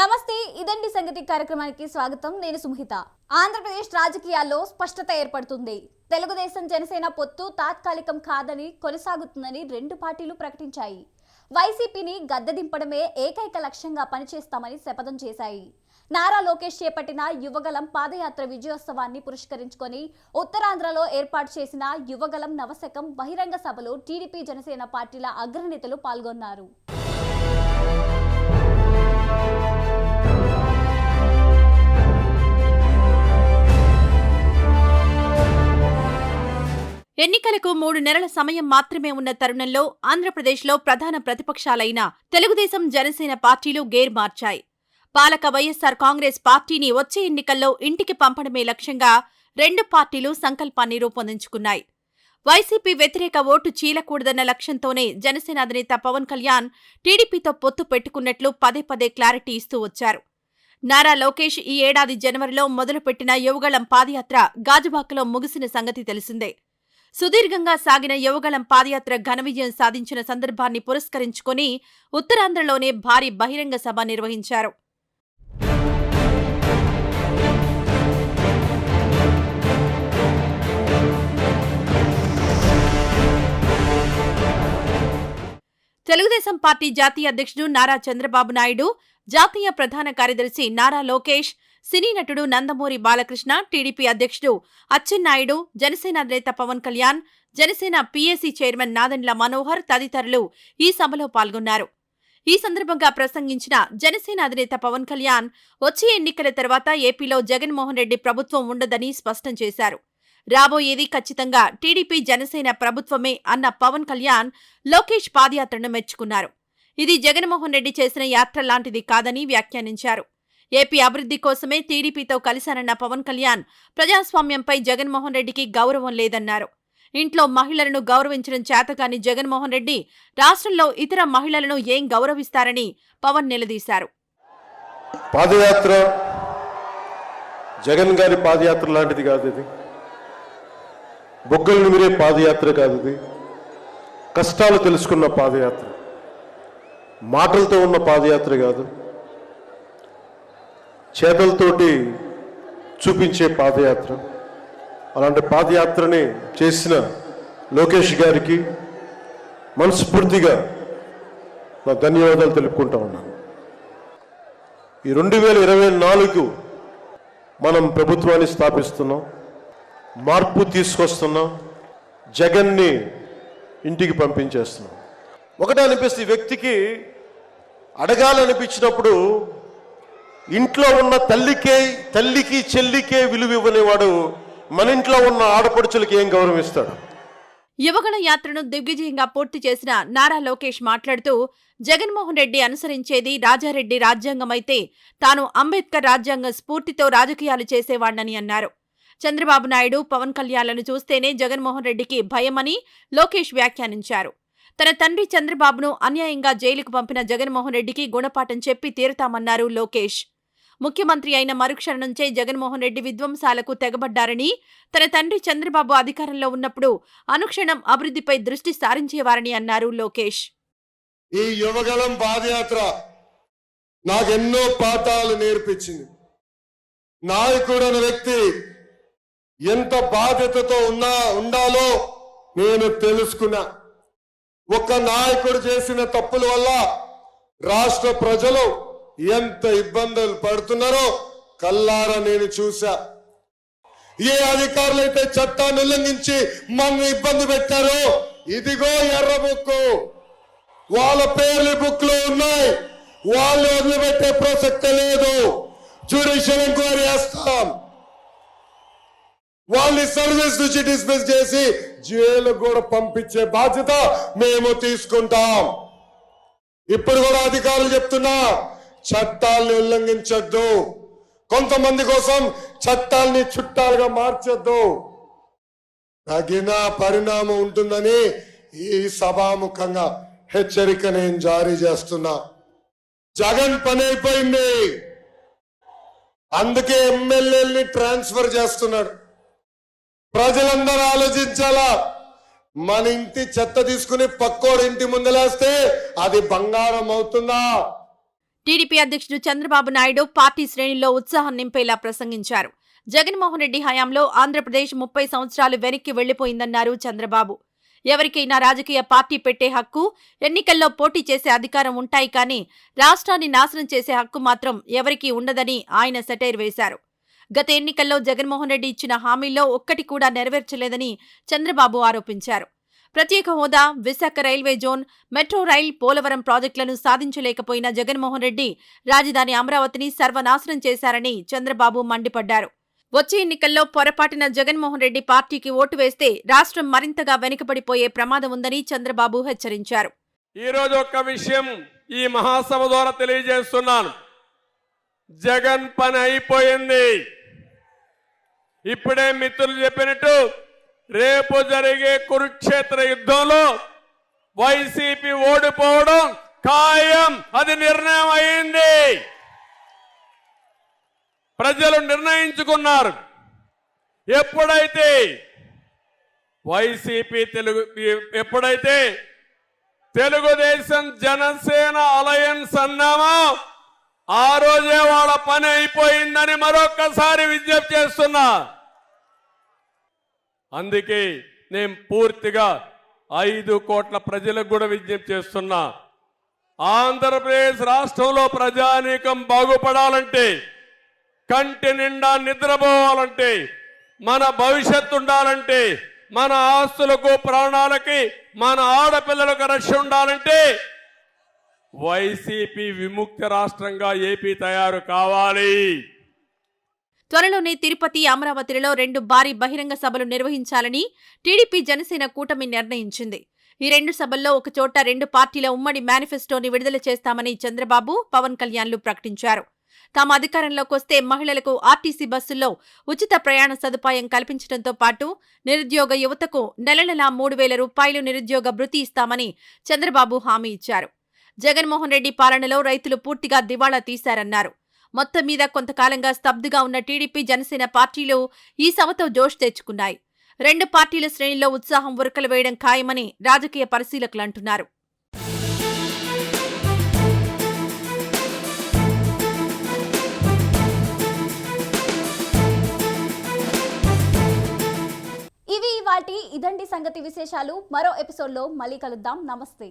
నమస్తే ఇదండి సంగతి కార్యక్రమానికి స్వాగతం. నేను సుమహిత. ఆంధ్రప్రదేశ్ రాజకీయాల్లో స్పష్టత ఏర్పడుతుంది. తెలుగుదేశం జనసేన పొత్తు తాత్కాలికం కాదని కొనసాగుతుందని రెండు పార్టీలు ప్రకటించాయి. వైసీపీని గద్దెదింపడమే ఏకైక లక్ష్యంగా పనిచేస్తామని శపథం చేశాయి. నారా లోకేష్ చేపట్టిన యువగలం పాదయాత్ర విజయోత్సవాన్ని పురస్కరించుకొని ఉత్తరాంధ్రలో ఏర్పాటు చేసిన యువగలం నవశకం బహిరంగ సభలో టీడీపీ జనసేన పార్టీల అగ్రనేతలు పాల్గొన్నారు. ఎన్నికలకు మూడు నెలల సమయం మాత్రమే ఉన్న తరుణంలో ఆంధ్రప్రదేశ్లో ప్రధాన ప్రతిపక్షాలైన తెలుగుదేశం జనసేన పార్టీలు గేర్ మార్చాయి పాలక వైఎస్సార్ కాంగ్రెస్ పార్టీని వచ్చే ఎన్నికల్లో ఇంటికి పంపడమే లక్ష్యంగా రెండు పార్టీలు సంకల్పాన్ని రూపొందించుకున్నాయి. వైసీపీ వ్యతిరేక ఓటు చీలకూడదన్న లక్ష్యంతోనే జనసేన అధినేత పవన్ కళ్యాణ్ టీడీపీతో పొత్తు పెట్టుకున్నట్లు పదే పదే క్లారిటీ ఇస్తూ వచ్చారు. నారా లోకేష్ ఈ ఏడాది జనవరిలో మొదలుపెట్టిన యువగళం పాదయాత్ర గాజుబాక్లో ముగిసిన సంగతి తెలిసిందే. సుదీర్ఘంగా సాగిన యువగళం పాదయాత్ర ఘన విజయం సాధించిన సందర్భాన్ని పురస్కరించుకుని ఉత్తరాంధ్రలోనే భారీ బహిరంగ సభ నిర్వహించారు. తెలుగుదేశం పార్టీ జాతీయ అధ్యక్షుడు నారా చంద్రబాబు నాయుడు జాతీయ ప్రధాన కార్యదర్శి నారా లోకేష్ సినీ నటుడు నందమూరి బాలకృష్ణ టీడీపీ అధ్యక్షుడు అచ్చెన్నాయుడు జనసేన అధినేత పవన్ కళ్యాణ్ జనసేన పీఏసీ చైర్మన్ నాదెండ్ల మనోహర్ తదితరులు ఈ సభలో పాల్గొన్నారు. ఈ సందర్భంగా ప్రసంగించిన జనసేన అధినేత పవన్ కళ్యాణ్ వచ్చే ఎన్నికల తర్వాత ఏపీలో జగన్మోహన్ రెడ్డి ప్రభుత్వం ఉండదని స్పష్టం చేశారు. రాబోయేది ఖచ్చితంగా టీడీపీ జనసేన ప్రభుత్వమే అన్న పవన్ కళ్యాణ్ లోకేష్ పాదయాత్రను మెచ్చుకున్నారు. ఇది జగన్మోహన్ రెడ్డి చేసిన యాత్ర లాంటిది కాదని వ్యాఖ్యానించారు. ఏపీ అభివృద్ధి కోసమే టీడీపీతో కలిశానన్న పవన్ కళ్యాణ్ ప్రజాస్వామ్యంపై జగన్మోహన్ రెడ్డికి గౌరవం లేదన్నారు. ఇంట్లో మహిళలను గౌరవించడం చేతకాని జగన్మోహన్ రెడ్డి రాష్ట్రంలో ఇతర మహిళలను ఏం గౌరవిస్తారని పవన్ నిలదీశారు. పాదయాత్ర జగన్ గారి పాదయాత్ర లాంటిది కాదు ఇది. బొగ్గలు నిమిరే పాదయాత్ర కాదు ఇది. కష్టాలు తెలుసుకున్న పాదయాత్ర. మాటలతో ఉన్న పాదయాత్ర కాదు. చేతలతోటి చూపించే పాదయాత్ర. అలాంటి పాదయాత్రని చేసిన లోకేష్ గారికి మనస్ఫూర్తిగా నా ధన్యవాదాలు తెలుపుకుంటా ఉన్నాను. ఈ రెండు వేల ఇరవై నాలుగు మనం ప్రభుత్వాన్ని స్థాపిస్తున్నాం. మార్పు తీసుకొస్తున్నాం. జగన్ని ఇంటికి పంపించేస్తున్నాం. ఒకటే అనిపిస్తే వ్యక్తికి అడగాలనిపించినప్పుడు ఇంట్లో ఉన్న తల్లికే తల్లికి చెల్లికే విలువ ఇవ్వనివాడు మన ఇంట్లో ఉన్న ఆడపడుచులకి ఏం గౌరవిస్తాడు? యువగణ యాత్రను దిగ్విజయంగా పూర్తి చేసిన నారా లోకేష్ మాట్లాడుతూ జగన్మోహన్ రెడ్డి అనుసరించేది రాజారెడ్డి రాజ్యాంగమైతే తాను అంబేద్కర్ రాజ్యాంగ స్ఫూర్తితో రాజకీయాలు చేసేవాణ్ణని అన్నారు. చంద్రబాబు నాయుడు పవన్ కళ్యాణ్లను చూస్తేనే జగన్మోహన్ రెడ్డికి భయమని లోకేష్ వ్యాఖ్యానించారు. తన తండ్రి చంద్రబాబును అన్యాయంగా జైలుకు పంపిన జగన్మోహన్ రెడ్డికి గుణపాఠం చెప్పి తీరుతామన్నారు లోకేష్. ముఖ్యమంత్రి అయిన మరుక్షణ నుంచే జగన్మోహన్ రెడ్డి విధ్వంసాలకు తెగబడ్డారని తన తండ్రి చంద్రబాబు అధికారంలో ఉన్నప్పుడు అనుక్షణం అభివృద్ధిపై దృష్టి సారించేవారని అన్నారు లోకేష్. ఈ యువగలం పాదయాత్ర నాకెన్నో పాఠాలు నేర్పించింది. నాయకుడు అనే వ్యక్తి ఎంత బాధ్యతతో ఉన్నా ఉండాలో నేను తెలుసుకున్నా. ఒక నాయకుడు చేసిన తప్పుల వల్ల రాష్ట్ర ప్రజలు ఎంత ఇబ్బందులు పడుతున్నారో కల్లారా నేను చూసా ఏ అధికారులు అయితే చట్టాన్ని ఉల్లంఘించి మనల్ని ఇబ్బంది పెట్టారో ఇదిగో ఎర్ర బుక్ వాళ్ళ పేర్లు బుక్లో ఉన్నాయి. వాళ్ళు వదిలిపెట్టే ప్రసక్తే లేదు. జ్యుడిషియల్ ఎంక్వైరీ చేస్తాం వాళ్ళని సర్వీస్ నుంచి డిస్మిస్ చేసి జైలు కూడా పంపించే బాధ్యత మేము తీసుకుంటాం. ఇప్పుడు కూడా అధికారులు చెప్తున్నా చట్టాలని ఉల్లంఘించొద్దు. కొంతమంది కోసం చట్టాల్ని చుట్టాలుగా మార్చొద్దు. తగిన పరిణామం ఉంటుందని ఈ సభాముఖంగా హెచ్చరిక నేను జారీ చేస్తున్నా. జగన్ పని అయిపోయింది. అందుకే ఎమ్మెల్యేల్ని ట్రాన్స్ఫర్ చేస్తున్నాడు. ప్రజలందరూ ఆలోచించాలా? మన ఇంటి చెత్త తీసుకుని పక్కోడు ఇంటి ముందలేస్తే అది బంగారం అవుతుందా? టీడీపీ అధ్యక్షుడు చంద్రబాబు నాయుడు పార్టీ శ్రేణుల్లో ఉత్సాహం నింపేలా ప్రసంగించారు. జగన్మోహన్ రెడ్డి హయాంలో ఆంధ్రప్రదేశ్ ముప్పై సంవత్సరాలు వెనక్కి వెళ్ళిపోయిందన్నారు చంద్రబాబు. ఎవరికైనా రాజకీయ పార్టీ పెట్టే హక్కు ఎన్నికల్లో పోటీ చేసే అధికారం ఉంటాయి కానీ రాష్ట్రాన్ని నాశనం చేసే హక్కు మాత్రం ఎవరికీ ఉండదని ఆయన సెటైర్ వేశారు. గత ఎన్నికల్లో జగన్మోహన్ రెడ్డి ఇచ్చిన హామీల్లో ఒక్కటి కూడా నెరవేర్చలేదని చంద్రబాబు ఆరోపించారు. ప్రత్యేక హోదా Visakha railway zone metro rail Polavaram ప్రాజెక్టులను సాధించలేకపోయిన జగన్మోహన్ రెడ్డి రాజధాని అమరావతిని సర్వనాశనం చేశారని చంద్రబాబు మండిపడ్డారు. వచ్చే ఎన్నికల్లో పొరపాటున జగన్మోహన్ రెడ్డి పార్టీకి ఓటు వేస్తే రాష్ట్రం మరింతగా వెనుకబడిపోయే ప్రమాదం ఉందని చంద్రబాబు హెచ్చరించారు. ఈ రోజు ఒక్క విషయం ఈ మహాసభ ద్వారా తెలియజేస్తున్నాను. జగన్ పని అయిపోయింది. ఇప్పుడే మిత్రులు చెప్పినట్టు రేపు జరిగే కురుక్షేత్ర యుద్ధంలో వైసీపీ ఓడిపోవడం ఖాయం. అది నిర్ణయం అయింది. ప్రజలు నిర్ణయించుకున్నారు. ఎప్పుడైతే వైసీపీ తెలుగు ఎప్పుడైతే తెలుగుదేశం జనసేన అలయన్స్ అన్నామో ఆ రోజే వాళ్ళ పని అయిపోయిందని మరొక్కసారి విజ్ఞప్తి చేస్తున్నా. అందుకే నేను పూర్తిగా ఐదు కోట్ల ప్రజలకు కూడా విజ్ఞప్తి చేస్తున్నా. ఆంధ్రప్రదేశ్ రాష్ట్రంలో ప్రజానీకం బాగుపడాలంటే కంటి నిండా నిద్రపోవాలంటే మన భవిష్యత్తు ఉండాలంటే మన ఆస్తులకు ప్రాణాలకి మన ఆడపిల్లలకు రక్ష ఉండాలంటే వైసీపీ విముక్త రాష్ట్రంగా ఏపీ తయారు కావాలి. త్వరలోనే తిరుపతి అమరావతిలో రెండు భారీ బహిరంగ సభలు నిర్వహించాలని టీడీపీ జనసేన కూటమి నిర్ణయించింది. ఈ రెండు సభల్లో ఒకచోట రెండు పార్టీల ఉమ్మడి మేనిఫెస్టోని విడుదల చేస్తామని చంద్రబాబు పవన్ కళ్యాణ్లు ప్రకటించారు. తాము అధికారంలోకి వస్తే మహిళలకు ఆర్టీసీ బస్సుల్లో ఉచిత ప్రయాణ సదుపాయం కల్పించడంతో పాటు నిరుద్యోగ యువతకు నెల నెలా మూడు వేల రూపాయలు నిరుద్యోగ భృతి ఇస్తామని చంద్రబాబు హామీ ఇచ్చారు. జగన్మోహన్ రెడ్డి పాలనలో రైతులు పూర్తిగా దివాళా తీశారన్నారు. మొత్తం మీద కొంతకాలంగా స్తబ్దుగా ఉన్న టీడీపీ జనసేన పార్టీలు ఈ సభతో జోష్ తెచ్చుకున్నాయి. రెండు పార్టీల శ్రేణిలో ఉత్సాహం ఉరకలు వేయడం ఖాయమని రాజకీయ పరిశీలకులు అంటున్నారు. ఇవి వాటి ఇదండి సంగతి విశేషాలు. మరో ఎపిసోడ్లో మళ్ళీ కలుద్దాం. నమస్తే.